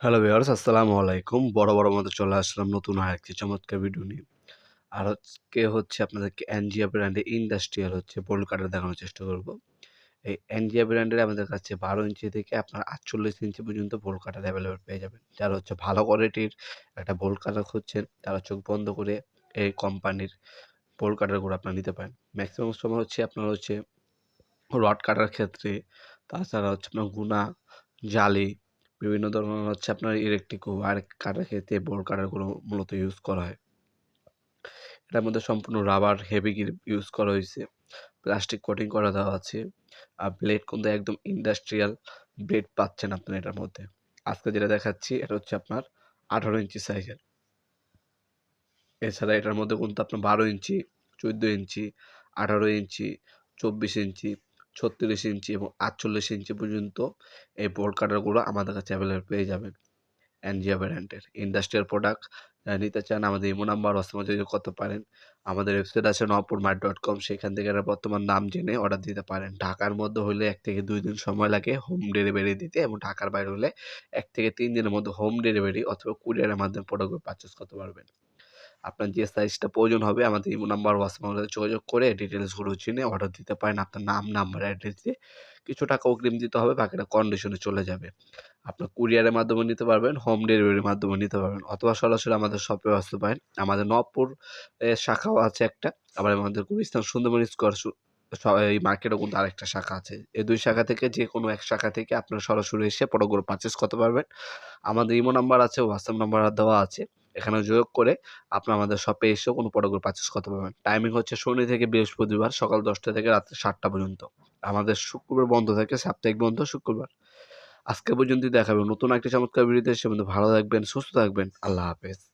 Hello viewers, আসসালামু আলাইকুম। বড় বড় মতো চলে আসলাম নতুন আর একটি চমৎকার ভিডিও নিয়ে। আর আজকে হচ্ছে আপনাদেরকে এনজিয়া ব্র্যান্ডের ইন্ডাস্ট্রিয়াল হচ্ছে বোল্ড কাটার দেখানোর চেষ্টা করব। এই এনজিয়া ব্র্যান্ডের আমাদের কাছে বারো ইঞ্চি থেকে আপনার আটচল্লিশ ইঞ্চি পর্যন্ত বোল্ড কাটার অ্যাভেলেবেল পেয়ে যাবেন। যারা হচ্ছে ভালো কোয়ালিটির একটা বোল্ড কাটার খুঁজছেন, তারা চোখ বন্ধ করে এই কোম্পানির বোল্ড কাটারগুলো আপনার নিতে পারেন। ম্যাক্সিমাম সময় হচ্ছে আপনার হচ্ছে রড কাটার ক্ষেত্রে, তাছাড়া হচ্ছে আপনার গুণা জালি বিভিন্ন ধরনের হচ্ছে আপনার ইলেকট্রিক ওয়্যার কাটার ক্ষেত্রে বোর্ড কাটারগুলো মূলত ইউজ করা হয়। এটার মধ্যে সম্পূর্ণ রাবার হেভি ইউজ করা হয়েছে। প্লাস্টিক কোটিং করা দেওয়া আছে। আর ব্লেড কিন্তু একদম ইন্ডাস্ট্রিয়াল ব্লেড পাচ্ছেন আপনার এটার মধ্যে। আজকে যেটা দেখাচ্ছি, এটা হচ্ছে আপনার আঠারো ইঞ্চি সাইজের এছাড়া এটার মধ্যে কিন্তু আপনার বারো ইঞ্চি, চোদ্দ ইঞ্চি, আঠারো ইঞ্চি, চব্বিশ ইঞ্চি ছত্রিশ ইঞ্চি এবং আটচল্লিশ ইঞ্চি পর্যন্ত এই বোল্ড কাটারগুলো আমাদের কাছে অ্যাভেলেবল পেয়ে যাবেন। এনজিয়া ব্র্যান্ডের ইন্ডাস্ট্রিয়াল প্রোডাক্ট নিতে চান আমাদের ইমো নাম্বার অসময় যোগাযোগ করতে পারেন। আমাদের ওয়েবসাইট আছে নপুর মার্ট ডট কম সেখান থেকে বর্তমান নাম জেনে অর্ডার দিতে পারেন। ঢাকার মধ্যে হলে এক থেকে দুই দিন সময় লাগে হোম ডেলিভারি দিতে এবং ঢাকার বাইরে হলে এক থেকে তিন দিনের মধ্যে হোম ডেলিভারি অথবা কুরিয়ারের মাধ্যমে প্রোডাক্টগুলো পারচেস করতে পারবেন। আপনার যে সাইজটা প্রয়োজন হবে, আমাদের ইমো নাম্বার হোয়াটসঅ্যাপ আমাদের যোগাযোগ করে ডিটেলসগুলো চিনে অর্ডার দিতে পারেন আপনার নাম নাম্বার অ্যাড্রেস দিয়ে। কিছু টাকা অগ্রিম দিতে হবে, বাকিটা কন্ডিশনে চলে যাবে। আপনার কুরিয়ারের মাধ্যমে নিতে পারবেন হোম ডেলিভারির মাধ্যমে নিতে পারবেন, অথবা সরাসরি আমাদের শপে আসতে পারেন। আমাদের নবপুর শাখাও আছে একটা। আবার আমাদের গুলিস্তান সুন্দরবন স্কোয়ার এই মার্কেটও কিন্তু আরেকটা শাখা আছে। এই দুই শাখা থেকে যে কোনো এক শাখা থেকে আপনারা সরাসরি এসে প্রোডাক্টগুলো পারচেস করতে পারবেন। আমাদের ইমো নাম্বার আছে হোয়াটসঅ্যাপ নাম্বার দেওয়া আছে। এখানে যোগ করে আপনার আমাদের শপে এসেও কোনো প্রোডাক্টগুলো পারচেস করতে পারবেন। টাইমিং হচ্ছে শনি থেকে বৃহস্পতিবার সকাল দশটা থেকে রাত্রে সাতটা পর্যন্ত। আমাদের শুক্রবার বন্ধ থাকে, সাপ্তাহিক বন্ধ শুক্রবার। আজকে পর্যন্ত দেখাবেন নতুন একটি চমৎকার ভিডিওতে সে ভালো থাকবেন, সুস্থ থাকবেন। আল্লাহ হাফেজ।